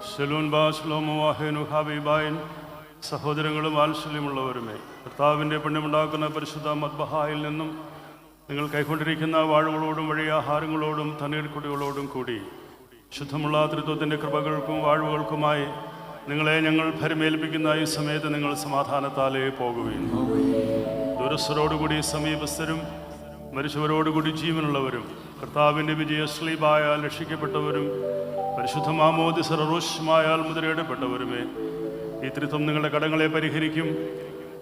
ഷെലൂൻ ബാഷ്ലോമോ വാഹേനു ഹാബിബായൻ സഹോദരങ്ങളും വാത്സല്യമുള്ളവരുമേ. കർത്താവിന്റെ പെണ്ണുമുണ്ടാക്കുന്ന പരിശുദ്ധ മദ്ബഹായിൽ നിന്നും നിങ്ങൾ കൈക്കൊണ്ടിരിക്കുന്ന വാഴുകളോടും വഴിയാഹാരങ്ങളോടും തണ്ണീർക്കുടികളോടും കൂടി ശുദ്ധമുള്ള തൃത്വത്തിന്റെ കൃപകൾക്കും വാഴുകൾക്കുമായി നിങ്ങളെ ഞങ്ങൾ ഭരമേൽപ്പിക്കുന്ന ഈ സമയത്ത് നിങ്ങൾ സമാധാനത്താലേ പോകുകയും ദുരസ്വരോടുകൂടി സമീപസ്ഥരും മരിച്ചവരോടുകൂടി ജീവനുള്ളവരും കർത്താവിന്റെ വിജയശ്ലീപായ രക്ഷിക്കപ്പെട്ടവരും പരിശുദ്ധ മാമോദി മുദ്രയിടപ്പെട്ടവരുമേ ഈ ത്രിത്വം നിങ്ങളുടെ കടങ്ങളെ പരിഹരിക്കും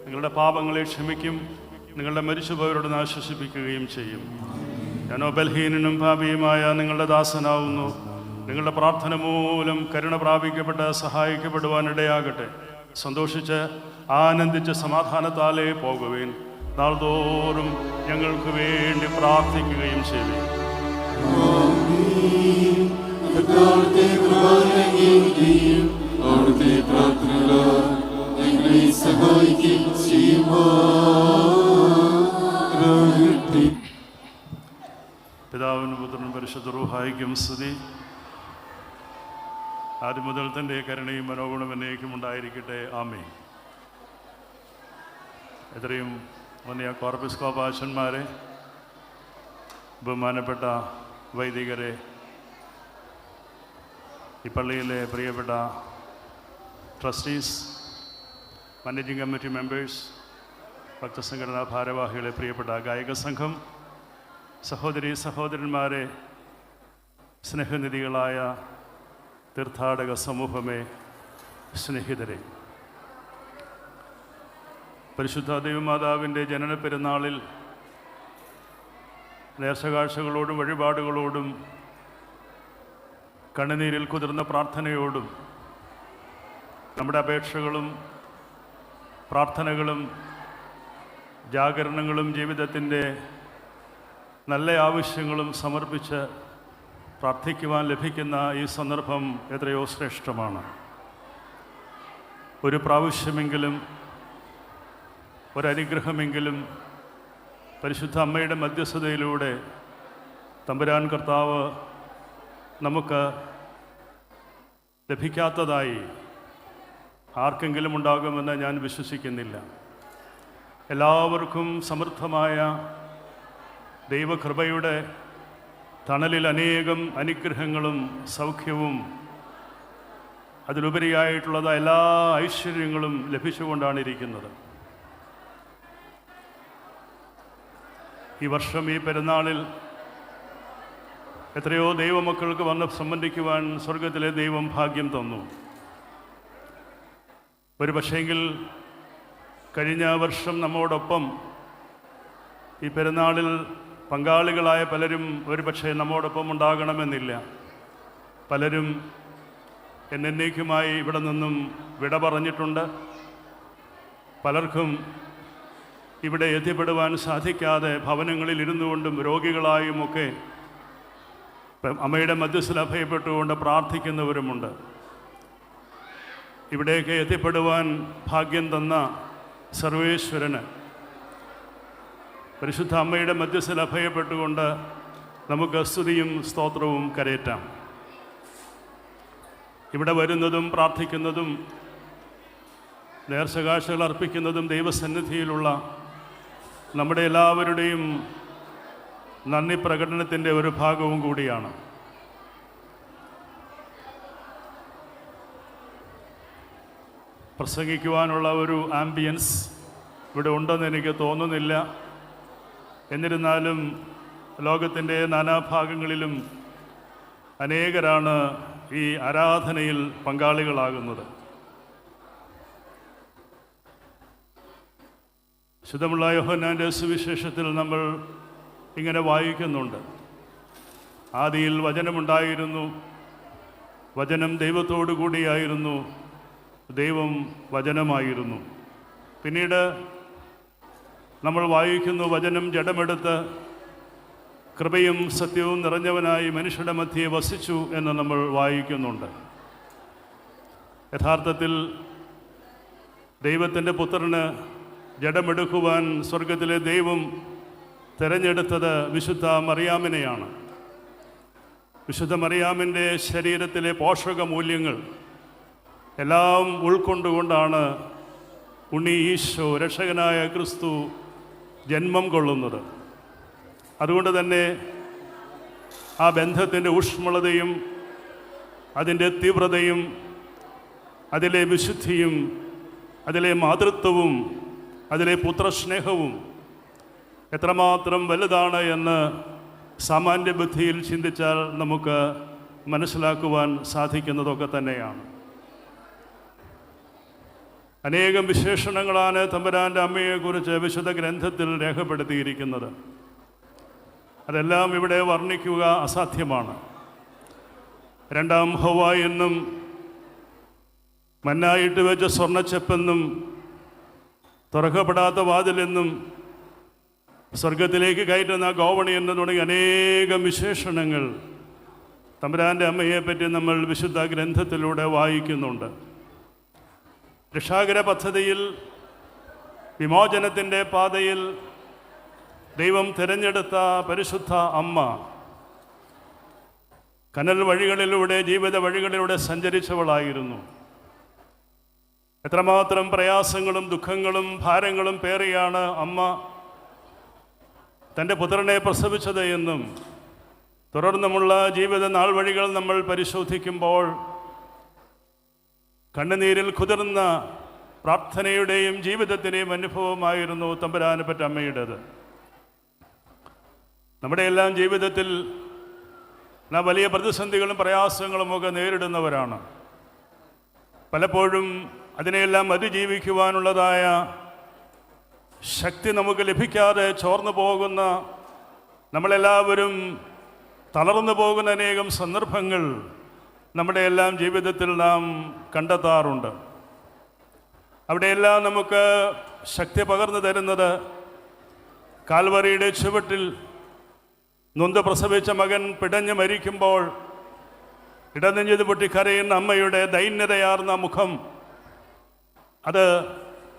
നിങ്ങളുടെ പാപങ്ങളെ ക്ഷമിക്കും നിങ്ങളുടെ മരിച്ചുപോയവരോട് ആശ്വസിപ്പിക്കുകയും ചെയ്യും. ഞാനോ ബലഹീനനും പാപിയുമായ നിങ്ങളുടെ ദാസനാവുന്നു. നിങ്ങളുടെ പ്രാർത്ഥന മൂലം കരുണ പ്രാപിക്കപ്പെട്ട് സഹായിക്കപ്പെടുവാനിടയാകട്ടെ. സന്തോഷിച്ച് ആനന്ദിച്ച് സമാധാനത്താലേ പോകുവേൻ. നാൾതോറും ഞങ്ങൾക്ക് വേണ്ടി പ്രാർത്ഥിക്കുകയും ചെയ്യുകയും കർത്താവിന്റെ കൃപാലയം അവിടുത്തെ പ്രാർത്ഥനകളാൽ ഞങ്ങളെ സഹായിക്കുകയും ചെയ്യുമാറാകട്ടെ. പിതാവിനും പുത്രനും പരിശുദ്ധ റൂഹായിക്കും സ്തുതി ആദ്യം മുതൽ തന്റെ കരുണയും മനോഗുണം എന്നേക്കും ഉണ്ടായിരിക്കട്ടെ ആമേ എത്രയും വന്നിയ കോർപ്പിസ്കോപാശന്മാരെ ബഹുമാനപ്പെട്ട വൈദികരെ ഈ പള്ളിയിലെ പ്രിയപ്പെട്ട ട്രസ്റ്റീസ് മാനേജിംഗ് കമ്മിറ്റി മെമ്പേഴ്സ് ഭക്തസംഘടനാ ഭാരവാഹികളെ പ്രിയപ്പെട്ട ഗായക സംഘം സഹോദരി സഹോദരന്മാരെ സ്നേഹനിധികളായ തീർത്ഥാടക സമൂഹമേ സ്നേഹിതരെ. പരിശുദ്ധ ദൈവമാതാവിന്റെ ജനന പെരുന്നാളിൽ നേർച്ചകാഴ്ചകളോടും വഴിപാടുകളോടും കണ്ണുനീരിൽ കുതിർന്ന പ്രാർത്ഥനയോടും നമ്മുടെ അപേക്ഷകളും പ്രാർത്ഥനകളും ജാഗരണങ്ങളും ജീവിതത്തിന്റെ നല്ല ആവശ്യങ്ങളും സമർപ്പിച്ച് പ്രാർത്ഥിക്കുവാൻ ലഭിക്കുന്ന ഈ സന്ദർഭം എത്രയോ ശ്രേഷ്ഠമാണ്. ഒരു പ്രാവശ്യമെങ്കിലും ഒരനുഗ്രഹമെങ്കിലും പരിശുദ്ധ അമ്മയുടെ മധ്യസ്ഥതയിലൂടെ തമ്പുരാൻ കർത്താവ് നമുക്ക് ലഭിക്കാത്തതായി ആർക്കെങ്കിലും ഉണ്ടാകുമെന്ന് ഞാൻ വിശ്വസിക്കുന്നില്ല. എല്ലാവർക്കും സമൃദ്ധമായ ദൈവകൃപയുടെ തണലിൽ അനേകം അനുഗ്രഹങ്ങളും സൗഖ്യവും അതിലുപരിയായിട്ടുള്ളത് എല്ലാ ഐശ്വര്യങ്ങളും ലഭിച്ചുകൊണ്ടാണ് ഇരിക്കുന്നത് ഈ വർഷം ഈ പെരുന്നാളിൽ എത്രയോ ദൈവമക്കൾക്ക് വന്ന് സംബന്ധിക്കുവാൻ സ്വർഗത്തിലെ ദൈവം ഭാഗ്യം തന്നു. ഒരു പക്ഷേങ്കിൽ കഴിഞ്ഞ വർഷം നമ്മോടൊപ്പം ഈ പെരുന്നാളിൽ പങ്കാളികളായ പലരും ഒരു പക്ഷേ നമ്മോടൊപ്പം ഉണ്ടാകണമെന്നില്ല. പലരും എന്നേക്കുമായി ഇവിടെ നിന്നും വിട പറഞ്ഞിട്ടുണ്ട്. പലർക്കും ഇവിടെ എത്തിപ്പെടുവാൻ സാധിക്കാതെ ഭവനങ്ങളിൽ ഇരുന്നു കൊണ്ടും രോഗികളായുമൊക്കെ അമ്മയുടെ മധ്യസ്ഥ അഭയപ്പെട്ടുകൊണ്ട് പ്രാർത്ഥിക്കുന്നവരുമുണ്ട്. ഇവിടേക്ക് എത്തിപ്പെടുവാൻ ഭാഗ്യം തന്ന സർവേശ്വരന്. പരിശുദ്ധ അമ്മയുടെ മധ്യസ്ഥ അഭയപ്പെട്ടുകൊണ്ട് നമുക്ക് സ്തുതിയും സ്തോത്രവും കരയറ്റാം. ഇവിടെ വരുന്നതും പ്രാർത്ഥിക്കുന്നതും നേർച്ചകാഴ്ചകൾ അർപ്പിക്കുന്നതും ദൈവസന്നിധിയിലുള്ള നമ്മുടെ എല്ലാവരുടെയും നന്ദി പ്രകടനത്തിന്റെ ഒരു ഭാഗവും കൂടിയാണ്. പ്രസംഗിക്കുവാനുള്ള ഒരു ആംബിയൻസ് ഇവിടെ ഉണ്ടെന്ന് എനിക്ക് തോന്നുന്നില്ല. എന്നിരുന്നാലും ലോകത്തിന്റെ നാനാഭാഗങ്ങളിലും അനേകരാണ് ഈ ആരാധനയിൽ പങ്കാളികളാകുന്നത്. ശുദ്ധമുള്ള യോഹന്നാന്റെ സുവിശേഷത്തിൽ നമ്മൾ ഇങ്ങനെ വായിക്കുന്നുണ്ട്. ആദിയിൽ വചനമുണ്ടായിരുന്നു. വചനം ദൈവത്തോടു കൂടിയായിരുന്നു. ദൈവം വചനമായിരുന്നു. പിന്നീട് നമ്മൾ വായിക്കുന്നു വചനം ജഡമെടുത്ത് കൃപയും സത്യവും നിറഞ്ഞവനായി മനുഷ്യരുടെ മധ്യേ വസിച്ചു എന്ന് നമ്മൾ വായിക്കുന്നുണ്ട്. യഥാർത്ഥത്തിൽ ദൈവത്തിന്റെ പുത്രന് ജഡമെടുക്കുവാൻ സ്വർഗത്തിലെ ദൈവം തിരഞ്ഞെടുത്തത് വിശുദ്ധ മറിയാമിനെയാണ്. വിശുദ്ധ മറിയാമിന്റെ ശരീരത്തിലെ പോഷക മൂല്യങ്ങൾ എല്ലാം ഉൾക്കൊണ്ടുകൊണ്ടാണ് ഉണ്ണി ഈശോ രക്ഷകനായ ക്രിസ്തു ജന്മം കൊള്ളുന്നത്. അതുകൊണ്ട് തന്നെ ആ ബന്ധത്തിന്റെ ഊഷ്മളതയും അതിന്റെ തീവ്രതയും അതിലെ വിശുദ്ധിയും അതിലെ മാതൃത്വവും അതിലെ പുത്രസ്നേഹവും എത്രമാത്രം വലുതാണ് എന്ന് സാമാന്യ ബുദ്ധിയിൽ ചിന്തിച്ചാൽ നമുക്ക് മനസ്സിലാക്കുവാൻ സാധിക്കുന്നതൊക്കെ തന്നെയാണ്. അനേകം വിശേഷണങ്ങളാണ് തമ്പുരാന്റെ അമ്മയെക്കുറിച്ച് വിശുദ്ധ ഗ്രന്ഥത്തിൽ രേഖപ്പെടുത്തിയിരിക്കുന്നത്. അതെല്ലാം ഇവിടെ വർണിക്കുക അസാധ്യമാണ്. രണ്ടാം ഹവ എന്നും മന്നായിട്ട് വെച്ച സ്വർണച്ചെപ്പെന്നും തുറക്കപ്പെടാത്ത വാതിലെന്നും സ്വർഗത്തിലേക്ക് കയറ്റുന്ന ഗോവണി എന്ന് തുടങ്ങി അനേകം വിശേഷണങ്ങൾ. തമ്പുരാന്റെ അമ്മയെപ്പറ്റി നമ്മൾ വിശുദ്ധ ഗ്രന്ഥത്തിലൂടെ വായിക്കുന്നുണ്ട്. രക്ഷാകര പദ്ധതിയിൽ വിമോചനത്തിന്റെ പാതയിൽ ദൈവം തിരഞ്ഞെടുത്ത പരിശുദ്ധ അമ്മ കനൽ വഴികളിലൂടെ ജീവിത വഴികളിലൂടെ സഞ്ചരിച്ചവളായിരുന്നു. എത്രമാത്രം പ്രയാസങ്ങളും ദുഃഖങ്ങളും ഭാരങ്ങളും പേറിയാണ് അമ്മ. തന്റെ പുത്രനെ പ്രസവിച്ചത് എന്നും തുടർന്നുമുള്ള ജീവിത നാൾ വഴികൾ നമ്മൾ പരിശോധിക്കുമ്പോൾ കണ്ണുനീരിൽ കുതിർന്ന പ്രാർത്ഥനയുടെയും ജീവിതത്തിന്റെയും അനുഭവമായിരുന്നു തമ്പരാനപ്പറ്റ അമ്മയുടേത്. നമ്മുടെ എല്ലാം ജീവിതത്തിൽ നാം വലിയ പ്രതിസന്ധികളും പ്രയാസങ്ങളും ഒക്കെ നേരിടുന്നവരാണ്. പലപ്പോഴും അതിനെയെല്ലാം അതിജീവിക്കുവാനുള്ളതായ ശക്തി നമുക്ക് ലഭിക്കാതെ ചോർന്നു പോകുന്ന നമ്മളെല്ലാവരും തളർന്നു പോകുന്ന അനേകം സന്ദർഭങ്ങൾ നമ്മുടെ എല്ലാം ജീവിതത്തിൽ നാം കണ്ടെത്താറുണ്ട്. അവിടെയെല്ലാം നമുക്ക് ശക്തി പകർന്നു തരുന്നത് കാൽവറിയുടെ ചുവട്ടിൽ നൊന്ത് പ്രസവിച്ച മകൻ പിടഞ്ഞു മരിക്കുമ്പോൾ ഇടനെഞ്ഞത് പൊട്ടിക്കരയുന്ന അമ്മയുടെ ദൈന്യതയാർന്ന മുഖം അത്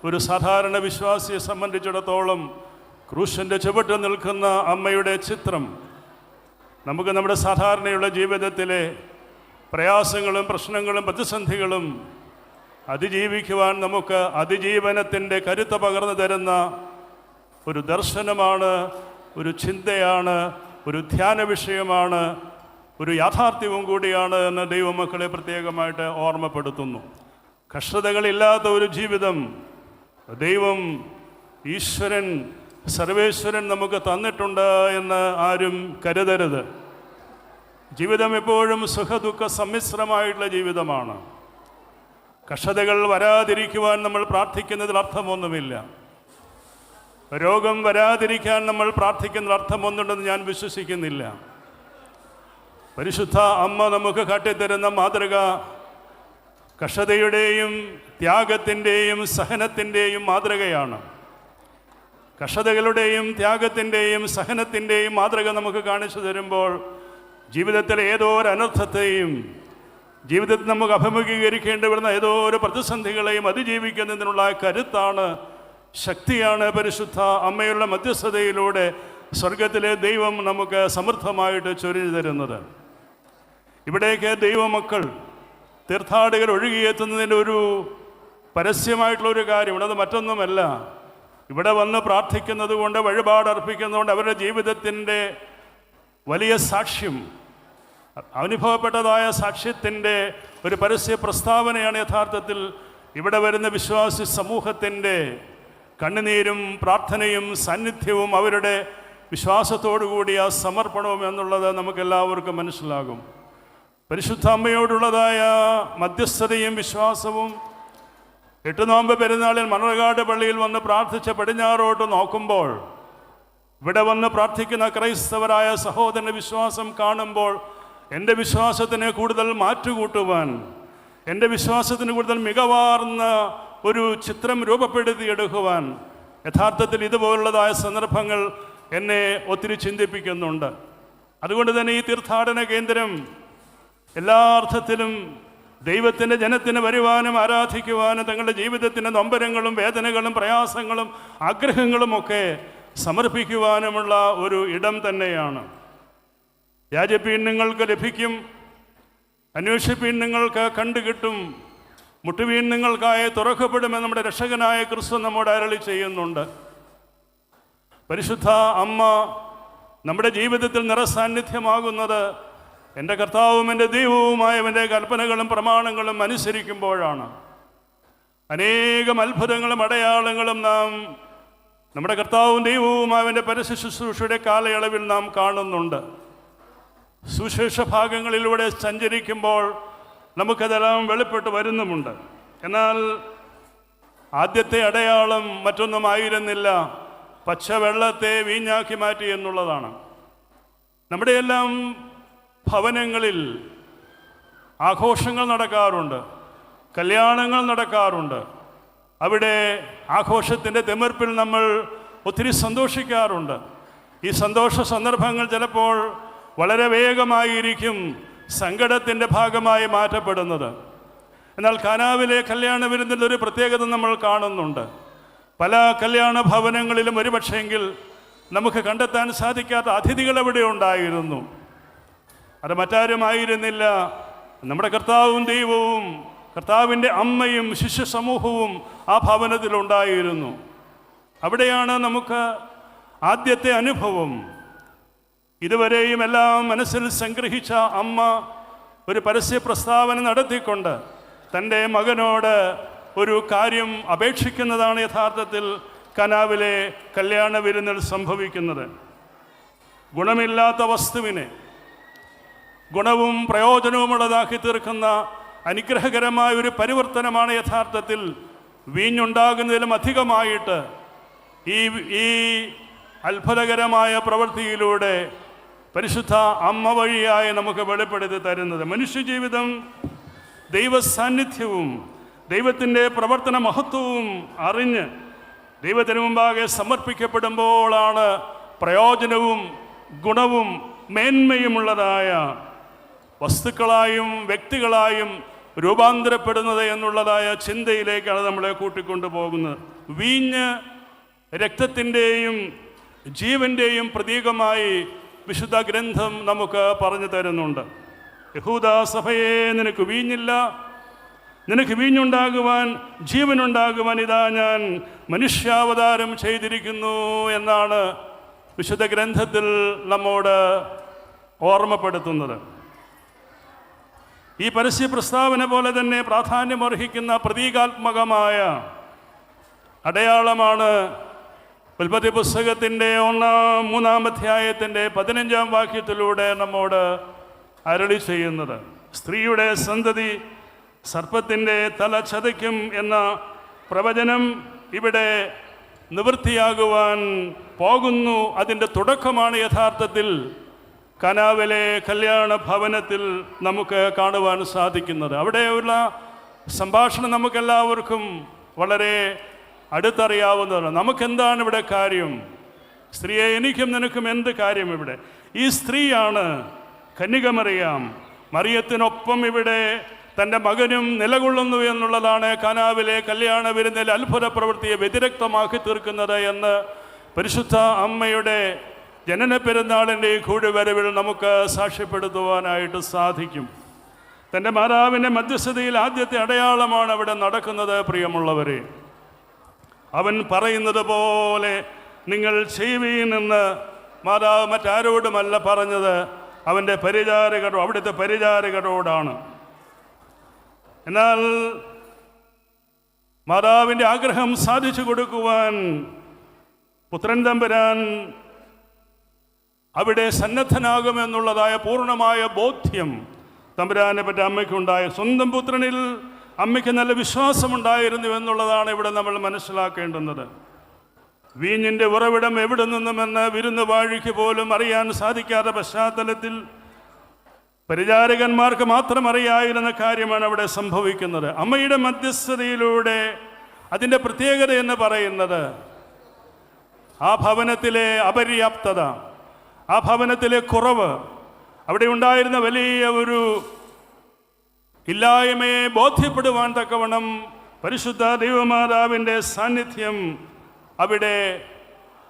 ഒരു സാധാരണ വിശ്വാസിയെ സംബന്ധിച്ചിടത്തോളം ക്രൂശന്റെ ചുവട്ട് നിൽക്കുന്ന അമ്മയുടെ ചിത്രം നമുക്ക് നമ്മുടെ സാധാരണയുള്ള ജീവിതത്തിലെ പ്രയാസങ്ങളും പ്രശ്നങ്ങളും പ്രതിസന്ധികളും അതിജീവിക്കുവാൻ നമുക്ക് അതിജീവനത്തിന്റെ കരുത്ത് പകർന്നു തരുന്ന ഒരു ദർശനമാണ് ഒരു ചിന്തയാണ് ഒരു ധ്യാന വിഷയമാണ് ഒരു യാഥാർത്ഥ്യവും കൂടിയാണ് എന്ന് ദൈവമക്കളെ പ്രത്യേകമായിട്ട് ഓർമ്മപ്പെടുത്തുന്നു. കഷ്ടതകളില്ലാത്ത ഒരു ജീവിതം ദൈവം ഈശ്വരൻ സർവേശ്വരൻ നമുക്ക് തന്നിട്ടുണ്ട് എന്ന് ആരും കരുതരുത്. ജീവിതം എപ്പോഴും സുഖദുഃഖ സമ്മിശ്രമായിട്ടുള്ള ജീവിതമാണ്. കഷതകൾ വരാതിരിക്കുവാൻ നമ്മൾ പ്രാർത്ഥിക്കുന്നതിൽ അർത്ഥമൊന്നുമില്ല. രോഗം വരാതിരിക്കാൻ നമ്മൾ പ്രാർത്ഥിക്കുന്നതിൽ അർത്ഥമൊന്നുണ്ടെന്ന് ഞാൻ വിശ്വസിക്കുന്നില്ല. പരിശുദ്ധ അമ്മ നമുക്ക് കാട്ടിത്തരുന്ന മാതൃക കഷതയുടെയും ത്യാഗത്തിന്റെയും സഹനത്തിന്റെയും മാതൃകയാണ്. കഷതകളുടെയും ത്യാഗത്തിന്റെയും സഹനത്തിന്റെയും മാതൃക നമുക്ക് കാണിച്ചു തരുമ്പോൾ ജീവിതത്തിലെ ഏതോ ഒരു അനർത്ഥത്തെയും ജീവിതത്തിൽ നമുക്ക് അഭിമുഖീകരിക്കേണ്ടി വരുന്ന ഏതോ ഒരു പ്രതിസന്ധികളെയും അതിജീവിക്കുന്നതിനുള്ള കരുത്താണ് ശക്തിയാണ് പരിശുദ്ധ അമ്മയുള്ള മധ്യസ്ഥതയിലൂടെ സ്വർഗത്തിലെ ദൈവം നമുക്ക് സമൃദ്ധമായിട്ട് ചൊരിഞ്ഞു തരുന്നത്. ഇവിടേക്ക് ദൈവമക്കൾ തീർത്ഥാടകർ ഒഴുകിയെത്തുന്നതിന്റെ ഒരു പരസ്യമായിട്ടുള്ള ഒരു കാര്യം അത് മറ്റൊന്നുമല്ല. ഇവിടെ വന്ന് പ്രാർത്ഥിക്കുന്നത് കൊണ്ട് വഴിപാട് അർപ്പിക്കുന്നതുകൊണ്ട് അവരുടെ ജീവിതത്തിന്റെ വലിയ സാക്ഷ്യം അനുഭവപ്പെട്ടതായ സാക്ഷ്യത്തിന്റെ ഒരു പരസ്യ പ്രസ്താവനയാണ് യഥാർത്ഥത്തിൽ ഇവിടെ വരുന്ന വിശ്വാസി സമൂഹത്തിന്റെ കണ്ണുനീരും പ്രാർത്ഥനയും സാന്നിധ്യവും അവരുടെ വിശ്വാസത്തോടുകൂടിയ സമർപ്പണവും എന്നുള്ളത് നമുക്കെല്ലാവർക്കും മനസ്സിലാകും. പരിശുദ്ധ അമ്മയോടുള്ളതായ മധ്യസ്ഥതയും വിശ്വാസവും എട്ട് നോമ്പ് പെരുന്നാളിൽ മണർകാട് പള്ളിയിൽ വന്ന് പ്രാർത്ഥിച്ച പടിഞ്ഞാറോട്ട് നോക്കുമ്പോൾ ഇവിടെ വന്ന് പ്രാർത്ഥിക്കുന്ന ക്രൈസ്തവരായ സഹോദരന്റെ വിശ്വാസം കാണുമ്പോൾ എന്റെ വിശ്വാസത്തിനെ കൂടുതൽ മാറ്റുകൂട്ടുവാൻ എന്റെ വിശ്വാസത്തിന് കൂടുതൽ മികവാർന്ന ഒരു ചിത്രം രൂപപ്പെടുത്തിയെടുക്കുവാൻ യഥാർത്ഥത്തിൽ ഇതുപോലുള്ളതായ സന്ദർഭങ്ങൾ എന്നെ ഒത്തിരി ചിന്തിപ്പിക്കുന്നുണ്ട്. അതുകൊണ്ട് തന്നെ ഈ തീർത്ഥാടന കേന്ദ്രം എല്ലാ അർത്ഥത്തിലും ദൈവത്തിന്റെ ജനത്തിന് വരുവാനും ആരാധിക്കുവാനും തങ്ങളുടെ ജീവിതത്തിന്റെ നൊമ്പരങ്ങളും വേദനകളും പ്രയാസങ്ങളും ആഗ്രഹങ്ങളുമൊക്കെ സമർപ്പിക്കുവാനുമുള്ള ഒരു ഇടം തന്നെയാണ്. യാചപ്പീൻ നിങ്ങൾക്ക് ലഭിക്കും അന്വേഷിപ്പീൻ നിങ്ങൾക്ക് കണ്ടുകിട്ടും മുട്ടുവീൻ നിങ്ങൾക്കായി തുറക്കപ്പെടുമെന്ന് നമ്മുടെ രക്ഷകനായ ക്രിസ്തു നമ്മോട് അരളി ചെയ്യുന്നുണ്ട്. പരിശുദ്ധ അമ്മ നമ്മുടെ ജീവിതത്തിൽ നിറസാന്നിധ്യമാകുന്നത് എന്റെ കർത്താവും എന്റെ ദൈവവുമായവന്റെ കൽപ്പനകളും പ്രമാണങ്ങളും അനുസരിക്കുമ്പോഴാണ് അനേകം അത്ഭുതങ്ങളും അടയാളങ്ങളും നാം നമ്മുടെ കർത്താവും ദൈവവും അവന്റെ പരസ്യ ശുശ്രൂഷയുടെ കാലയളവിൽ നാം കാണുന്നുണ്ട്. സുശേഷ ഭാഗങ്ങളിലൂടെ സഞ്ചരിക്കുമ്പോൾ നമുക്കതെല്ലാം വെളിപ്പെട്ട് വരുന്നുമുണ്ട്. എന്നാൽ ആദ്യത്തെ അടയാളം മറ്റൊന്നുമായിരുന്നില്ല പച്ചവെള്ളത്തെ വീഞ്ഞാക്കി മാറ്റി എന്നുള്ളതാണ്. നമ്മുടെയെല്ലാം ഭവനങ്ങളിൽ ആഘോഷങ്ങൾ നടക്കാറുണ്ട് കല്യാണങ്ങൾ നടക്കാറുണ്ട്. അവിടെ ആഘോഷത്തിന്റെ തെമിർപ്പിൽ നമ്മൾ ഒത്തിരി സന്തോഷിക്കാറുണ്ട്. ഈ സന്തോഷ സന്ദർഭങ്ങൾ ചിലപ്പോൾ വളരെ വേഗമായിരിക്കും സങ്കടത്തിന്റെ ഭാഗമായി മാറ്റപ്പെടുന്നത്. എന്നാൽ കാനാവിലെ കല്യാണ വിരുന്നിൽ ഒരു പ്രത്യേകത നമ്മൾ കാണുന്നുണ്ട്. പല കല്യാണ ഭവനങ്ങളിലും ഒരുപക്ഷെങ്കിൽ നമുക്ക് കണ്ടെത്താൻ സാധിക്കാത്ത അതിഥികൾ അവിടെ ഉണ്ടായിരുന്നു. അത് മറ്റാരുമായിരുന്നില്ല. നമ്മുടെ കർത്താവും ദൈവവും കർത്താവിന്റെ അമ്മയും ശിഷ്യ സമൂഹവും ആ ഭവനത്തിലുണ്ടായിരുന്നു. അവിടെയാണ് നമുക്ക് ആദ്യത്തെ അനുഭവം. ഇതുവരെയും എല്ലാം മനസ്സിൽ സംഗ്രഹിച്ച അമ്മ ഒരു പരസ്യ പ്രസ്താവന നടത്തിക്കൊണ്ട് തന്റെ മകനോട് ഒരു കാര്യം അപേക്ഷിക്കുന്നതാണ് യഥാർത്ഥത്തിൽ കനാവിലെ കല്യാണ വിരുന്നിൽ സംഭവിക്കുന്നത്. ഗുണമില്ലാത്ത വസ്തുവിനെ ഗുണവും പ്രയോജനവുമുള്ളതാക്കി തീർക്കുന്ന അനുഗ്രഹകരമായ ഒരു പരിവർത്തനമാണ് യഥാർത്ഥത്തിൽ വീഞ്ഞുണ്ടാകുന്നതിലും അധികമായിട്ട് ഈ ഈ അത്ഭുതകരമായ പ്രവൃത്തിയിലൂടെ പരിശുദ്ധ അമ്മ വഴിയായി നമുക്ക് വെളിപ്പെടുത്തി തരുന്നത്. മനുഷ്യജീവിതം ദൈവസാന്നിധ്യവും ദൈവത്തിന്റെ പ്രവർത്തന മഹത്വവും അറിഞ്ഞ് ദൈവത്തിന് മുമ്പാകെ സമർപ്പിക്കപ്പെടുമ്പോഴാണ് പ്രയോജനവും ഗുണവും മേന്മയുമുള്ളതായ വസ്തുക്കളായും വ്യക്തികളായും രൂപാന്തരപ്പെടുന്നത് എന്നുള്ളതായ ചിന്തയിലേക്കാണ് നമ്മളെ കൂട്ടിക്കൊണ്ടു പോകുന്നത് വീഞ്ഞ് രക്തത്തിന്റെയും ജീവന്റെയും പ്രതീകമായി വിശുദ്ധ ഗ്രന്ഥം നമുക്ക് പറഞ്ഞു തരുന്നുണ്ട്. യഹൂദ സഭയെ നിനക്ക് വീഞ്ഞില്ല. നിനക്ക് വീഞ്ഞുണ്ടാകുവാൻ ജീവനുണ്ടാകുവാൻ ഇതാ ഞാൻ മനുഷ്യാവതാരം ചെയ്തിരിക്കുന്നു എന്നാണ് വിശുദ്ധ ഗ്രന്ഥത്തിൽ നമ്മോട് ഓർമ്മപ്പെടുത്തുന്നത്. ഈ പരസ്യ പ്രസ്താവന പോലെ തന്നെ പ്രാധാന്യമർഹിക്കുന്ന പ്രതീകാത്മകമായ അടയാളമാണ് ഉൽപ്പത്തി പുസ്തകത്തിന്റെ ഒന്നാം മൂന്നാം അധ്യായത്തിന്റെ പതിനഞ്ചാം വാക്യത്തിലൂടെ നമ്മോട് അരളി ചെയ്യുന്നത്. സ്ത്രീയുടെ സന്തതി സർപ്പത്തിന്റെ തല ചതയ്ക്കും എന്ന പ്രവചനം ഇവിടെ നിവൃത്തിയാകുവാൻ പോകുന്നു. അതിന്റെ തുടക്കമാണ് യഥാർത്ഥത്തിൽ കനാവിലെ കല്യാണ ഭവനത്തിൽ നമുക്ക് കാണുവാൻ സാധിക്കുന്നത്. അവിടെയുള്ള സംഭാഷണം നമുക്കെല്ലാവർക്കും വളരെ അടുത്തറിയാവുന്നതാണ്. നമുക്കെന്താണ് ഇവിടെ കാര്യം? സ്ത്രീയെ എനിക്കും നിനക്കും എന്ത് കാര്യം ഇവിടെ? ഈ സ്ത്രീയാണ് കന്യകമറിയാം. മറിയത്തിനൊപ്പം ഇവിടെ തന്റെ മകനും നിലകൊള്ളുന്നു എന്നുള്ളതാണ് കനാവിലെ കല്യാണ വിരുന്നിൽ അത്ഭുത പ്രവൃത്തിയെ വ്യതിരക്തമാക്കി തീർക്കുന്നത് എന്ന് പരിശുദ്ധ അമ്മയുടെ ജനന പെരുന്നാളിന്റെ ഈ കൂടിവരവിൽ നമുക്ക് സാക്ഷ്യപ്പെടുത്തുവാനായിട്ട് സാധിക്കും. തന്റെ മാതാവിന്റെ മധ്യസ്ഥതയിൽ ആദ്യത്തെ അടയാളമാണ് അവിടെ നടക്കുന്നത് പ്രിയമുള്ളവരെ. അവൻ പറയുന്നത് പോലെ നിങ്ങൾ ചെയ്യുവീനെന്ന് മാതാവ് മറ്റാരോടുമല്ല പറഞ്ഞത് അവന്റെ പരിചാരകരോ അവിടുത്തെ പരിചാരകരോടാണ്. എന്നാൽ മാതാവിന്റെ ആഗ്രഹം സാധിച്ചു കൊടുക്കുവാൻ പുത്രൻ തമ്പുരാൻ അവിടെ സന്നദ്ധനാകുമെന്നുള്ളതായ പൂർണമായ ബോധ്യം തമ്പുരാനെ പറ്റി അമ്മയ്ക്കുണ്ടായ. സ്വന്തം പുത്രനിൽ അമ്മയ്ക്ക് നല്ല വിശ്വാസമുണ്ടായിരുന്നു എന്നുള്ളതാണ് ഇവിടെ നമ്മൾ മനസ്സിലാക്കേണ്ടുന്നത്. വീഞ്ഞിന്റെ ഉറവിടം എവിടെ നിന്നുമെന്ന് വിരുന്ന് വാഴിക്ക് പോലും അറിയാൻ സാധിക്കാത്ത പശ്ചാത്തലത്തിൽ പരിചാരകന്മാർക്ക് മാത്രം അറിയായിരുന്ന കാര്യമാണ് അവിടെ സംഭവിക്കുന്നത്. അമ്മയുടെ മധ്യസ്ഥതയിലൂടെ അതിന്റെ പ്രത്യേകത എന്ന് പറയുന്നത് ആ ഭവനത്തിലെ അപര്യാപ്തത. ആ ഭവനത്തിലെ കുറവ് അവിടെ ഉണ്ടായിരുന്ന വലിയ ഒരു ഇല്ലായ്മയെ ബോധ്യപ്പെടുവാൻ തക്കവണ്ണം പരിശുദ്ധ ദൈവമാതാവിന്റെ സാന്നിധ്യം അവിടെ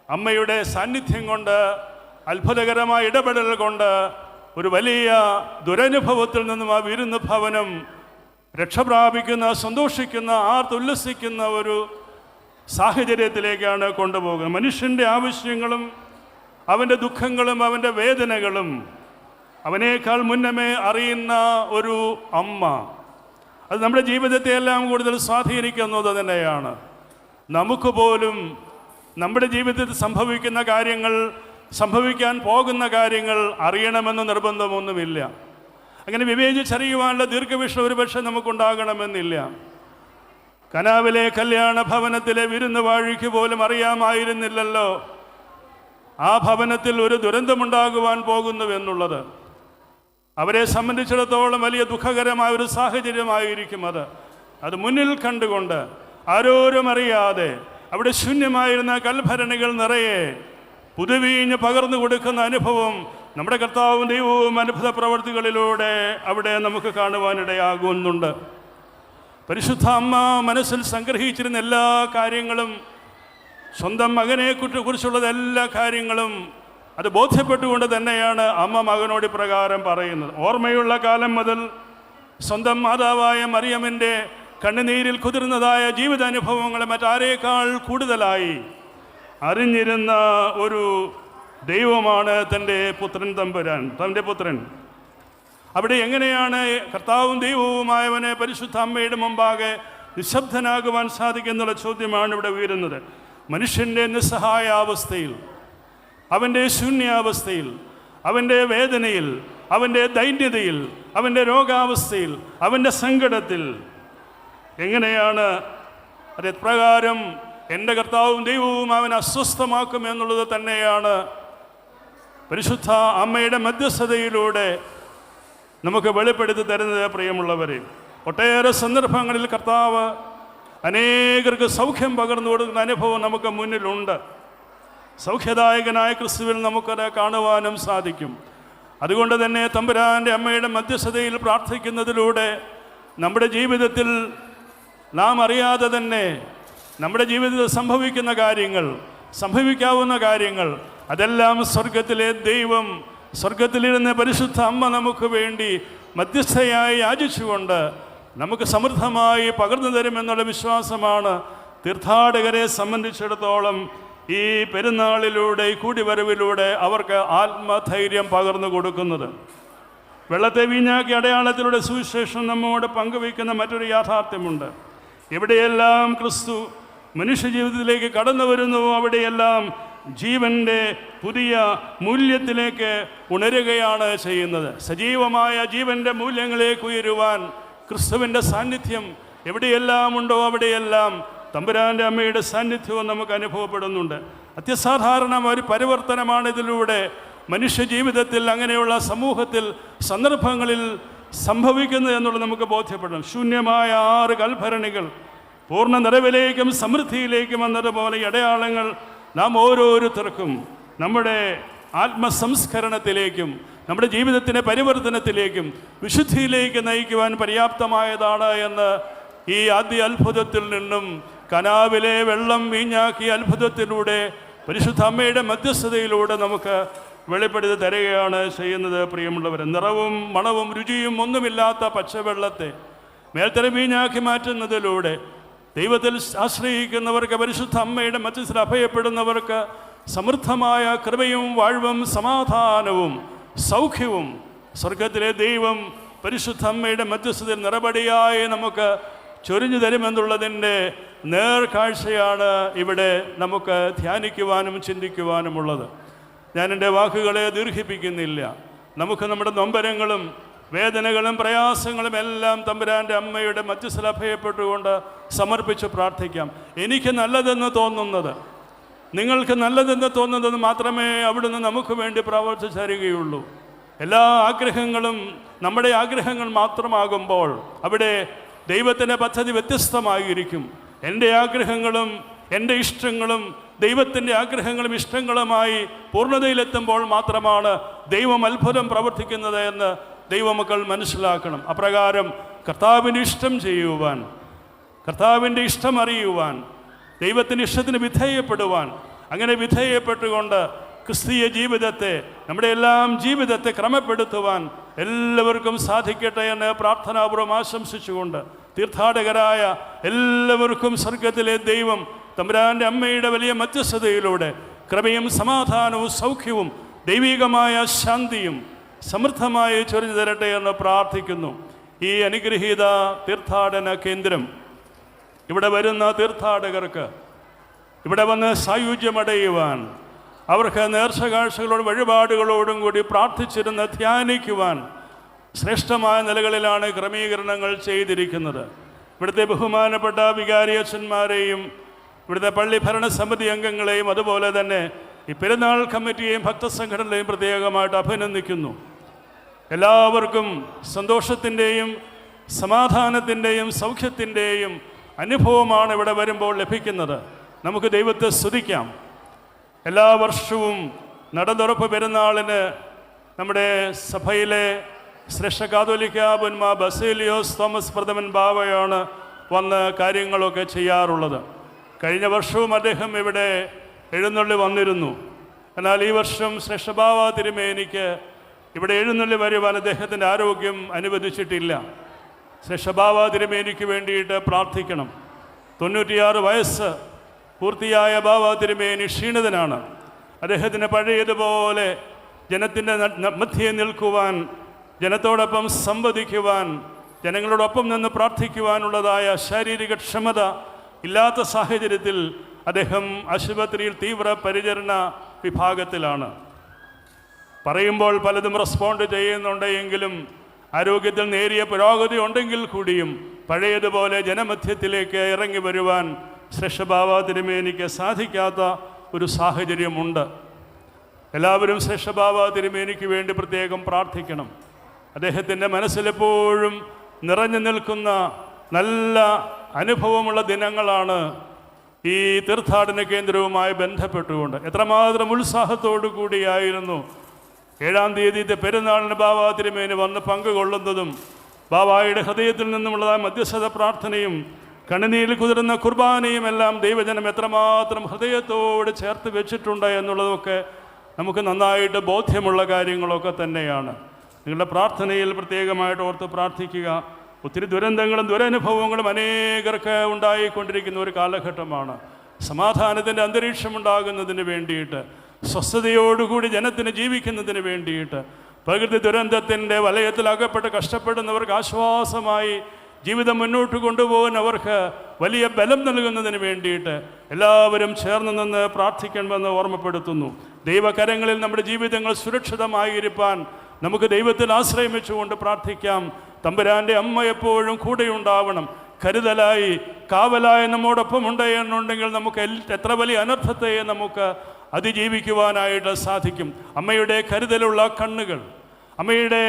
അമ്മയുടെ സാന്നിധ്യം കൊണ്ട് അത്ഭുതകരമായ ഇടപെടൽ കൊണ്ട് ഒരു വലിയ ദുരനുഭവത്തിൽ നിന്നും ആ വിരുന്ന് ഭവനം രക്ഷപ്രാപിക്കുന്ന സന്തോഷിക്കുന്ന ആർത്തുല്ലസിക്കുന്ന ഒരു സാഹചര്യത്തിലേക്കാണ് കൊണ്ടുപോകുന്നത്. മനുഷ്യന്റെ ആവശ്യങ്ങളും അവന്റെ ദുഃഖങ്ങളും അവന്റെ വേദനകളും അവനേക്കാൾ മുന്നമേ അറിയുന്ന ഒരു അമ്മ. അത് നമ്മുടെ ജീവിതത്തെ എല്ലാം കൂടുതൽ സ്വാധീനിക്കുന്നത് തന്നെയാണ് നമുക്ക് പോലും നമ്മുടെ ജീവിതത്തിൽ സംഭവിക്കുന്ന കാര്യങ്ങൾ സംഭവിക്കാൻ പോകുന്ന കാര്യങ്ങൾ അറിയണമെന്ന് നിർബന്ധമൊന്നുമില്ല. അങ്ങനെ വിവേചിച്ചറിയുവാനുള്ള ദീർഘവീക്ഷണം ഒരുപക്ഷെ നമുക്കുണ്ടാകണമെന്നില്ല. കനാവിലെ കല്യാണ ഭവനത്തിലെ വിരുന്ന് വാഴിക്ക് പോലും അറിയാമായിരുന്നില്ലല്ലോ. ആ ഭവനത്തിൽ ഒരു ദുരന്തമുണ്ടാകുവാൻ പോകുന്നു എന്നുള്ളത് അവരെ സംബന്ധിച്ചിടത്തോളം വലിയ ദുഃഖകരമായ ഒരു സാഹചര്യമായിരിക്കും അത്. അത് മുന്നിൽ കണ്ടുകൊണ്ട് ആരോരും അറിയാതെ അവിടെ ശൂന്യമായിരുന്ന കൽഭരണികൾ നിറയെ പുതുവീഞ്ഞ് പകർന്നു കൊടുക്കുന്ന അനുഭവം നമ്മുടെ കർത്താവും ദൈവവും അത്ഭുത പ്രവർത്തികളിലൂടെ അവിടെ നമുക്ക് കാണുവാനിടയാകുന്നുണ്ട്. പരിശുദ്ധ അമ്മ മനസ്സിൽ സംഗ്രഹിച്ചിരുന്ന എല്ലാ കാര്യങ്ങളും സ്വന്തം മകനെ കുറിച്ച് കുറിച്ചുള്ള എല്ലാ കാര്യങ്ങളും അത് ബോധ്യപ്പെട്ടുകൊണ്ട് തന്നെയാണ് അമ്മ മകനോട് പ്രകാരം പറയുന്നത്. ഓർമ്മയുള്ള കാലം മുതൽ സ്വന്തം മാതാവായ മറിയമ്മന്റെ കണ്ണുനീരിൽ കുതിർന്നതായ ജീവിതാനുഭവങ്ങൾ മറ്റാരേക്കാൾ കൂടുതലായി അറിഞ്ഞിരുന്ന ഒരു ദൈവമാണ് തന്റെ പുത്രൻ തമ്പുരാൻ തന്റെ പുത്രൻ. അവിടെ എങ്ങനെയാണ് കർത്താവും ദൈവവുമായവനെ പരിശുദ്ധ അമ്മയുടെ മുമ്പാകെ നിശബ്ദനാകുവാൻ സാധിക്കുന്നുള്ള ചോദ്യമാണ് ഇവിടെ ഉയരുന്നത്. മനുഷ്യന്റെ നിസ്സഹായാവസ്ഥയിൽ അവന്റെ ശൂന്യാവസ്ഥയിൽ അവന്റെ വേദനയിൽ അവന്റെ ദൈന്യതയിൽ അവന്റെ രോഗാവസ്ഥയിൽ അവന്റെ സങ്കടത്തിൽ. എങ്ങനെയാണ് അത് എപ്രകാരം എന്റെ കർത്താവും ദൈവവും അവൻ അസ്വസ്ഥമാക്കും എന്നുള്ളത് തന്നെയാണ് പരിശുദ്ധ അമ്മയുടെ മധ്യസ്ഥതയിലൂടെ നമുക്ക് വെളിപ്പെടുത്തി തരുന്നത് പ്രിയമുള്ളവരെ. ഒട്ടേറെ സന്ദർഭങ്ങളിൽ കർത്താവ് അനേകർക്ക് സൗഖ്യം പകർന്നു കൊടുക്കുന്ന അനുഭവം നമുക്ക് മുന്നിലുണ്ട്. സൗഖ്യദായകനായ ക്രിസ്തുവിൽ നമുക്കത് കാണുവാനും സാധിക്കും. അതുകൊണ്ട് തന്നെ തമ്പുരാന്റെ അമ്മയുടെ മധ്യസ്ഥതയിൽ പ്രാർത്ഥിക്കുന്നതിലൂടെ നമ്മുടെ ജീവിതത്തിൽ നാം അറിയാതെ തന്നെ നമ്മുടെ ജീവിതത്തിൽ സംഭവിക്കുന്ന കാര്യങ്ങൾ സംഭവിക്കാവുന്ന കാര്യങ്ങൾ അതെല്ലാം സ്വർഗത്തിലെ ദൈവം സ്വർഗത്തിലിരുന്ന പരിശുദ്ധ അമ്മ നമുക്ക് വേണ്ടി മധ്യസ്ഥയായി യാചിച്ചുകൊണ്ട് നമുക്ക് സമൃദ്ധമായി പകർന്നു തരുമെന്നുള്ള വിശ്വാസമാണ് തീർത്ഥാടകരെ സംബന്ധിച്ചിടത്തോളം ഈ പെരുന്നാളിലൂടെ ഈ കൂടിവരവിലൂടെ അവർക്ക് ആത്മധൈര്യം പകർന്നു കൊടുക്കുന്നത്. വെള്ളത്തെ വീഞ്ഞാക്കി അടയാളത്തിലൂടെ സുവിശേഷം നമ്മോട് പങ്കുവയ്ക്കുന്ന മറ്റൊരു യാഥാർത്ഥ്യമുണ്ട്. എവിടെയെല്ലാം ക്രിസ്തു മനുഷ്യജീവിതത്തിലേക്ക് കടന്നു വരുന്നുവോ അവിടെയെല്ലാം ജീവന്റെ പുതിയ മൂല്യത്തിലേക്ക് ഉണരുകയാണ് ചെയ്യുന്നത്. സജീവമായ ജീവന്റെ മൂല്യങ്ങളിലേക്ക് ഉയരുവാൻ ക്രിസ്തുവിന്റെ സാന്നിധ്യം എവിടെയെല്ലാം ഉണ്ടോ അവിടെയെല്ലാം തമ്പുരാന്റെ അമ്മയുടെ സാന്നിധ്യവും നമുക്ക് അനുഭവപ്പെടുന്നുണ്ട്. അത്യസാധാരണ ഒരു പരിവർത്തനമാണ് ഇതിലൂടെ. മനുഷ്യ ജീവിതത്തിൽ അങ്ങനെയുള്ള സമൂഹത്തിൽ സന്ദർഭങ്ങളിൽ സംഭവിക്കുന്നത് എന്നുള്ളത് നമുക്ക് ബോധ്യപ്പെടണം. ശൂന്യമായ ആറ് കൽഭരണികൾ പൂർണ നിറവിലേക്കും സമൃദ്ധിയിലേക്കും എന്നതുപോലെ ഇടയാളങ്ങൾ നാം ഓരോരുത്തർക്കും നമ്മുടെ ആത്മസംസ്കരണത്തിലേക്കും നമ്മുടെ ജീവിതത്തിന്റെ പരിവർത്തനത്തിലേക്കും വിശുദ്ധിയിലേക്ക് നയിക്കുവാൻ പര്യാപ്തമായതാണ് എന്ന് ഈ ആദ്യ അത്ഭുതത്തിൽ നിന്നും കനാവിലെ വെള്ളം വീഞ്ഞാക്കിയ അത്ഭുതത്തിലൂടെ പരിശുദ്ധ അമ്മയുടെ മധ്യസ്ഥതയിലൂടെ നമുക്ക് വെളിപ്പെടുത്തി തരികയാണ് ചെയ്യുന്നത്. പ്രിയമുള്ളവർ നിറവും മണവും രുചിയും ഒന്നുമില്ലാത്ത പച്ചവെള്ളത്തെ മേൽത്തര വീഞ്ഞാക്കി മാറ്റുന്നതിലൂടെ ദൈവത്തിൽ ആശ്രയിക്കുന്നവർക്ക് പരിശുദ്ധ അമ്മയുടെ മധ്യസ്ഥത അഭയപ്പെടുന്നവർക്ക് സമൃദ്ധമായ കൃപയും വാഴ്വും സമാധാനവും സൗഖ്യവും സ്വർഗത്തിലെ ദൈവം പരിശുദ്ധ അമ്മയുടെ മധ്യസ്ഥതയിൽ നിറപടിയായി നമുക്ക് ചൊരിഞ്ഞു തരുമെന്നുള്ളതിന്റെ നേർക്കാഴ്ചയാണ് ഇവിടെ നമുക്ക് ധ്യാനിക്കുവാനും ചിന്തിക്കുവാനുമുള്ളത്. ഞാൻ എന്റെ വാക്കുകളെ ദീർഘിപ്പിക്കുന്നില്ല. നമുക്ക് നമ്മുടെ നൊമ്പരങ്ങളും വേദനകളും പ്രയാസങ്ങളും എല്ലാം തമ്പുരാന്റെ അമ്മയുടെ മധ്യസ്ഥലഭയപ്പെട്ടുകൊണ്ട് സമർപ്പിച്ച് പ്രാർത്ഥിക്കാം. എനിക്ക് നല്ലതെന്ന് തോന്നുന്നത് നിങ്ങൾക്ക് നല്ലതെന്ന് തോന്നുന്നത് മാത്രമേ അവിടുന്ന് നമുക്ക് വേണ്ടി പ്രവർത്തിച്ചു തരികയുള്ളൂ. എല്ലാ ആഗ്രഹങ്ങളും നമ്മുടെ ആഗ്രഹങ്ങൾ മാത്രമാകുമ്പോൾ അവിടെ ദൈവത്തിന്റെ പദ്ധതി വ്യത്യസ്തമായിരിക്കും. എന്റെ ആഗ്രഹങ്ങളും എന്റെ ഇഷ്ടങ്ങളും ദൈവത്തിന്റെ ആഗ്രഹങ്ങളും ഇഷ്ടങ്ങളുമായി പൂർണതയിലെത്തുമ്പോൾ മാത്രമാണ് ദൈവം അത്ഭുതം പ്രവർത്തിക്കുന്നത് എന്ന് ദൈവമക്കൾ മനസ്സിലാക്കണം. അപ്രകാരം കർത്താവിന്റെ ഇഷ്ടം ചെയ്യുവാൻ കർത്താവിന്റെ ഇഷ്ടം അറിയുവാൻ ദൈവത്തിന്റെ ഇഷ്ടത്തിന് വിധേയപ്പെടുവാൻ. അങ്ങനെ വിധേയപ്പെട്ടുകൊണ്ട് ക്രിസ്തീയ ജീവിതത്തെ നമ്മുടെ എല്ലാം ജീവിതത്തെ ക്രമപ്പെടുത്തുവാൻ എല്ലാവർക്കും സാധിക്കട്ടെ എന്ന് പ്രാർത്ഥനാപൂർവം ആശംസിച്ചുകൊണ്ട് തീർത്ഥാടകരായ എല്ലാവർക്കും സ്വർഗത്തിലെ ദൈവം തമ്പുരാന്റെ അമ്മയുടെ വലിയ മധ്യസ്ഥതയിലൂടെ ക്രമയും സമാധാനവും സൗഖ്യവും ദൈവികമായ ശാന്തിയും സമൃദ്ധമായി ചൊരിഞ്ഞു തരട്ടെ എന്ന് പ്രാർത്ഥിക്കുന്നു. ഈ അനുഗ്രഹീത തീർത്ഥാടന കേന്ദ്രം ഇവിടെ വരുന്ന തീർത്ഥാടകർക്ക് ഇവിടെ വന്ന് സായുജ്യമടയുവാൻ അവർക്ക് നേർച്ചകാഴ്ചകളോടും വഴിപാടുകളോടും കൂടി പ്രാർത്ഥിച്ചിരുന്ന് ധ്യാനിക്കുവാൻ ശ്രേഷ്ഠമായ നിലകളിലാണ് ക്രമീകരണങ്ങൾ ചെയ്തിരിക്കുന്നത്. ഇവിടുത്തെ ബഹുമാനപ്പെട്ട വികാരി അച്ഛന്മാരെയും ഇവിടുത്തെ പള്ളി ഭരണസമിതി അംഗങ്ങളെയും അതുപോലെ തന്നെ ഈ പെരുന്നാൾ കമ്മിറ്റിയെയും ഭക്തസംഘടനയെയും പ്രത്യേകമായിട്ട് അഭിനന്ദിക്കുന്നു. എല്ലാവർക്കും സന്തോഷത്തിന്റെയും സമാധാനത്തിന്റെയും സൗഖ്യത്തിന്റെയും അനുഭവമാണ് ഇവിടെ വരുമ്പോൾ ലഭിക്കുന്നത്. നമുക്ക് ദൈവത്തെ സ്തുതിക്കാം. എല്ലാ വർഷവും നടന്നുറപ്പ് പെരുന്നാളിന് നമ്മുടെ സഭയിലെ ശ്രേഷ്ഠ കാതോലിക്ക ബസേലിയോസ് തോമസ് പ്രഥമൻ ബാവയാണ് വന്ന് കാര്യങ്ങളൊക്കെ ചെയ്യാറുള്ളത്. കഴിഞ്ഞ വർഷവും അദ്ദേഹം ഇവിടെ എഴുന്നള്ളി വന്നിരുന്നു. എന്നാൽ ഈ വർഷം ശ്രേഷ്ഠഭാവ തിരുമേനിക്ക് ഇവിടെ എഴുന്നള്ളി വരുവാൻ അദ്ദേഹത്തിന്റെ ആരോഗ്യം അനുവദിച്ചിട്ടില്ല. ശ്രേഷ്ഠബാവ തിരുമേനിക്ക് വേണ്ടിയിട്ട് പ്രാർത്ഥിക്കണം. തൊണ്ണൂറ്റിയാറ് വയസ്സ് പൂർത്തിയായ ബാബ തിരുമേനി ക്ഷീണിതനാണ്. അദ്ദേഹത്തിന് പഴയതുപോലെ ജനത്തിന്റെ മധ്യേ നിൽക്കുവാൻ ജനത്തോടൊപ്പം സംവദിക്കുവാൻ ജനങ്ങളോടൊപ്പം നിന്ന് പ്രാർത്ഥിക്കുവാനുള്ളതായ ശാരീരിക ക്ഷമത ഇല്ലാത്ത സാഹചര്യത്തിൽ അദ്ദേഹം ആശുപത്രിയിൽ തീവ്ര പരിചരണ വിഭാഗത്തിലാണ്. പറയുമ്പോൾ പലതും റെസ്പോണ്ട് ചെയ്യുന്നുണ്ടെങ്കിലും ആരോഗ്യത്തിൽ നേരിയ പുരോഗതി ഉണ്ടെങ്കിൽ കൂടിയും പഴയതുപോലെ ജനമധ്യത്തിലേക്ക് ഇറങ്ങി വരുവാൻ ശ്രേഷ്ഠഭാവ തിരുമേനിക്ക് സാധിക്കാത്ത ഒരു സാഹചര്യമുണ്ട്. എല്ലാവരും ശ്രേഷ്ഠഭാവ തിരുമേനിക്ക് വേണ്ടി പ്രത്യേകം പ്രാർത്ഥിക്കണം. അദ്ദേഹത്തിന്റെ മനസ്സിലെപ്പോഴും നിറഞ്ഞു നിൽക്കുന്ന നല്ല അനുഭവമുള്ള ദിനങ്ങളാണ് ഈ തീർത്ഥാടന കേന്ദ്രവുമായി ബന്ധപ്പെട്ടുകൊണ്ട്. എത്രമാത്രം ഉത്സാഹത്തോടു കൂടിയായിരുന്നു ഏഴാം തീയതിയിലെ പെരുന്നാളിന് ബാബാ തിരുമേന് വന്ന് പങ്കുകൊള്ളുന്നതും ബാബായുടെ ഹൃദയത്തിൽ നിന്നുമുള്ള മധ്യസ്ഥത പ്രാർത്ഥനയും കണ്ണുനീരിൽ കുതിരുന്ന കുർബാനയും എല്ലാം ദൈവജനം എത്രമാത്രം ഹൃദയത്തോട് ചേർത്ത് വെച്ചിട്ടുണ്ട് എന്നുള്ളതൊക്കെ നമുക്ക് നന്നായിട്ട് ബോധ്യമുള്ള കാര്യങ്ങളൊക്കെ തന്നെയാണ്. നിങ്ങളുടെ പ്രാർത്ഥനയിൽ പ്രത്യേകമായിട്ട് ഓർത്ത് പ്രാർത്ഥിക്കുക. ഒത്തിരി ദുരന്തങ്ങളും ദുരനുഭവങ്ങളും അനേകർക്ക് ഉണ്ടായിക്കൊണ്ടിരിക്കുന്ന ഒരു കാലഘട്ടമാണ്. സമാധാനത്തിന്റെ അന്തരീക്ഷം ഉണ്ടാകുന്നതിന് വേണ്ടിയിട്ട് സ്വസ്ഥതയോടുകൂടി ജനത്തിന് ജീവിക്കുന്നതിന് വേണ്ടിയിട്ട് പ്രകൃതി ദുരന്തത്തിന്റെ വലയത്തിൽ അകപ്പെട്ട് കഷ്ടപ്പെടുന്നവർക്ക് ആശ്വാസമായി ജീവിതം മുന്നോട്ട് കൊണ്ടുപോകാൻ അവർക്ക് വലിയ ബലം നൽകുന്നതിന് വേണ്ടിയിട്ട് എല്ലാവരും ചേർന്ന് നിന്ന് പ്രാർത്ഥിക്കണമെന്ന് ഓർമ്മപ്പെടുത്തുന്നു. ദൈവകരങ്ങളിൽ നമ്മുടെ ജീവിതങ്ങൾ സുരക്ഷിതമായിരിക്കാൻ നമുക്ക് ദൈവത്തിൽ ആശ്രയം വെച്ചുകൊണ്ട് പ്രാർത്ഥിക്കാം. തമ്പുരാന്റെ അമ്മ എപ്പോഴും കൂടെയുണ്ടാവണം. കരുതലായി കാവലായി നമ്മോടൊപ്പം ഉണ്ട് എന്നുണ്ടെങ്കിൽ നമുക്ക് എത്ര വലിയ അനർത്ഥത്തെ നമുക്ക് അതിജീവിക്കുവാനായിട്ട് സാധിക്കും. അമ്മയുടെ കരുതലുള്ള കണ്ണുകൾ അമ്മയുടെ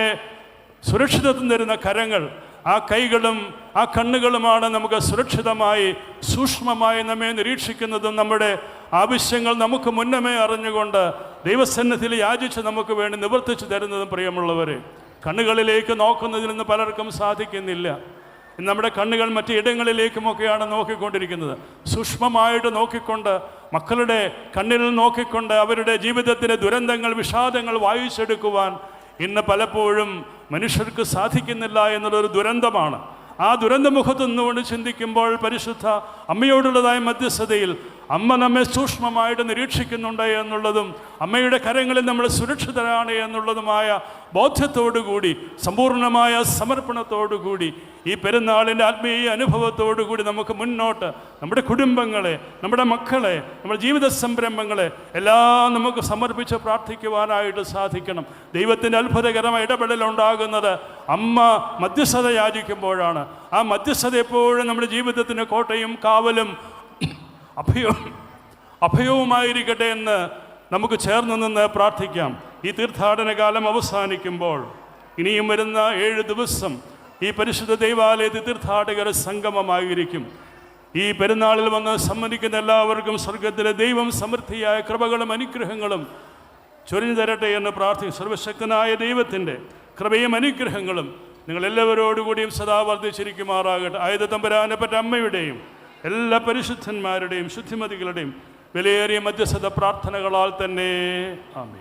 സുരക്ഷിതത്വം തരുന്ന കരങ്ങൾ ആ കൈകളും ആ കണ്ണുകളുമാണ് നമുക്ക് സുരക്ഷിതമായി സൂക്ഷ്മമായി നമ്മെ നിരീക്ഷിക്കുന്നതും നമ്മുടെ ആവശ്യങ്ങൾ നമുക്ക് മുന്നമേ അറിഞ്ഞുകൊണ്ട് ദൈവസന്നത്തിൽ യാചിച്ച് നമുക്ക് വേണ്ടി നിവർത്തിച്ചു തരുന്നതും പ്രിയമുള്ളവരെ. കണ്ണുകളിലേക്ക് നോക്കുന്നതിൽ നിന്ന് പലർക്കും സാധിക്കുന്നില്ല. നമ്മുടെ കണ്ണുകൾ മറ്റു ഇടങ്ങളിലേക്കുമൊക്കെയാണ് നോക്കിക്കൊണ്ടിരിക്കുന്നത്. സൂക്ഷ്മമായിട്ട് നോക്കിക്കൊണ്ട് മക്കളുടെ കണ്ണിൽ നോക്കിക്കൊണ്ട് അവരുടെ ജീവിതത്തിലെ ദുരന്തങ്ങൾ വിഷാദങ്ങൾ വായിച്ചെടുക്കുവാൻ ഇന്ന് പലപ്പോഴും മനുഷ്യർക്ക് സാധിക്കുന്നില്ല എന്നുള്ളൊരു ദുരന്തമാണ്. ആ ദുരന്തമുഖത്ത് നിന്നുകൊണ്ട് ചിന്തിക്കുമ്പോൾ പരിശുദ്ധ അമ്മയോടുള്ളതായ മധ്യസ്ഥതയിൽ അമ്മ നമ്മെ സൂക്ഷ്മമായിട്ട് നിരീക്ഷിക്കുന്നുണ്ട് എന്നുള്ളതും അമ്മയുടെ കരങ്ങളിൽ നമ്മൾ സുരക്ഷിതരാണ് എന്നുള്ളതുമായ ബോധ്യത്തോടുകൂടി സമ്പൂർണമായ സമർപ്പണത്തോടുകൂടി ഈ പെരുന്നാളിന്റെ ആത്മീയ അനുഭവത്തോടുകൂടി നമുക്ക് മുന്നോട്ട് നമ്മുടെ കുടുംബങ്ങളെ നമ്മുടെ മക്കളെ നമ്മുടെ ജീവിത സംരംഭങ്ങളെ എല്ലാം നമുക്ക് സമർപ്പിച്ച് പ്രാർത്ഥിക്കുവാനായിട്ട് സാധിക്കണം. ദൈവത്തിന്റെ അത്ഭുതകരമായ ഇടപെടൽ ഉണ്ടാകുന്നത് അമ്മ മധ്യസ്ഥത യാചിക്കുമ്പോഴാണ് ആ മധ്യസ്ഥത എപ്പോഴും നമ്മുടെ ജീവിതത്തിന് കോട്ടയും കാവലും അഭയവും അഭയവുമായിരിക്കട്ടെ എന്ന് നമുക്ക് ചേർന്ന് നിന്ന് പ്രാർത്ഥിക്കാം. ഈ തീർത്ഥാടന കാലം അവസാനിക്കുമ്പോൾ ഇനിയും വരുന്ന ഏഴ് ദിവസം ഈ പരിശുദ്ധ ദൈവാലയത്തിൽ തീർത്ഥാടകർ സംഗമമായിരിക്കും. ഈ പെരുന്നാളിൽ വന്ന് സമ്മതിക്കുന്ന എല്ലാവർക്കും സ്വർഗത്തിലെ ദൈവം സമൃദ്ധിയായ കൃപകളും അനുഗ്രഹങ്ങളും ചൊരിഞ്ഞു തരട്ടെ എന്ന് പ്രാർത്ഥിക്കും. സർവശക്തനായ ദൈവത്തിന്റെ കൃപയും അനുഗ്രഹങ്ങളും നിങ്ങൾ എല്ലാവരോടുകൂടിയും സദാ വർദ്ധിച്ചിരിക്കുമാറാകട്ടെ. ആയുധ തമ്പരാനെ പറ്റ അമ്മയുടെയും എല്ലാ പരിശുദ്ധന്മാരുടെയും ശുദ്ധിമതികളുടെയും വിലയേറിയ മധ്യസ്ഥത പ്രാർത്ഥനകളാൽ തന്നെ. ആമേ